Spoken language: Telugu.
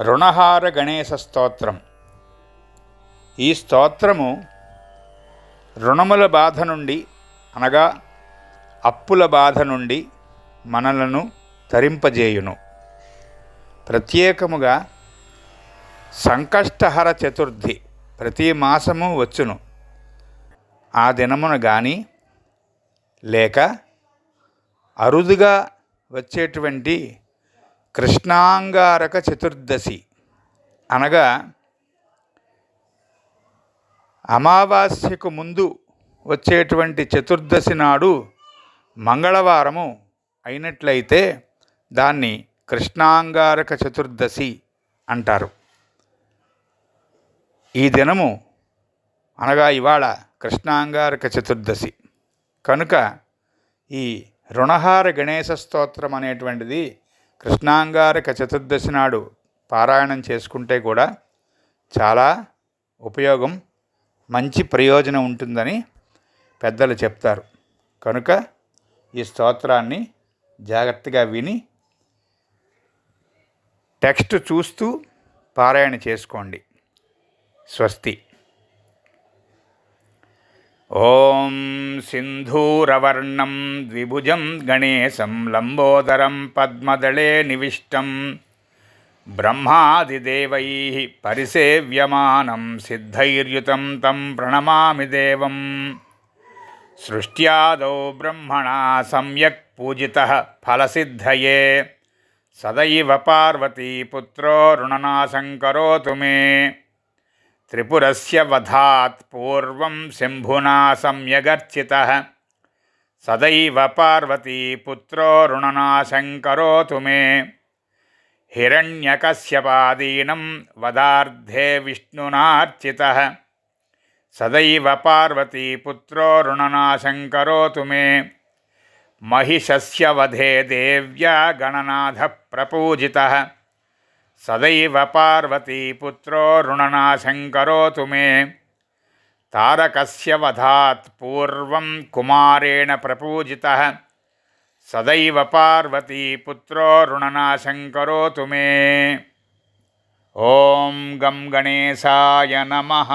రుణహార గణేశ స్తోత్రం. ఈ స్తోత్రము రుణముల బాధ నుండి అనగా అప్పుల బాధ నుండి మనలను తరింపజేయును. ప్రత్యేకముగా సంకష్టహర చతుర్థి ప్రతి మాసము వచ్చును. ఆ దినమున కానీ లేక అరుదుగా వచ్చేటువంటి కృష్ణాంగారక చతుర్దశి. అనగా అమావాస్యకు ముందు వచ్చేటువంటి చతుర్దశి నాడు మంగళవారము అయినట్లయితే దాన్ని కృష్ణాంగారక చతుర్దశి అంటారు. ఈ దినము అనగా ఇవాళ కృష్ణాంగారక చతుర్దశి. కనుక ఈ రుణహార గణేశ స్తోత్రం అనేటువంటిది కృష్ణాంగారక చతుర్దశి నాడు పారాయణం చేసుకుంటే కూడా చాలా ఉపయోగం మంచి ప్రయోజనం ఉంటుందని పెద్దలు చెప్తారు. కనుక ఈ స్తోత్రాన్ని జాగ్రత్తగా విని టెక్స్ట్ చూస్తూ పారాయణ చేసుకోండి. స్వస్తి. ॐ सिन्धूरवर्णं द्विभुजं गणेशं लम्बोदरं पद्मदळे निविष्टं ब्रह्मादिदेवैः परिसेव्यमानं सिद्धैर्युतं तं प्रणमामि देवं। सृष्ट्यादौ ब्रह्मणा सम्यक् पूजितः फलसिद्धये। सदैव पार्वतीपुत्रो ऋणनाशं करोतु मे। त्रिपुरस्य वधात् पूर्वं शम्भुना सम्यगर्चितः। सदैव पार्वती पुत्रो ऋणनाशङ्करोतु मे। हिरण्यकश्यपादीनं वदार्धे विष्णुनार्चितः। सदैव पार्वती पुत्रो ऋणनाशङ्करोतु मे। महिषस्य वधे देव्या गणनाथः प्रपूजितः सदैव पार्वतीपुत्रो ऋणनाशं करोतु मे तारकस्य वधात् पूर्वं कुमारेण प्रपूजितः। सदैव पार्वतीपुत्रो ऋणनाशं करोतु मे ॐ गं गणेशाय नमः।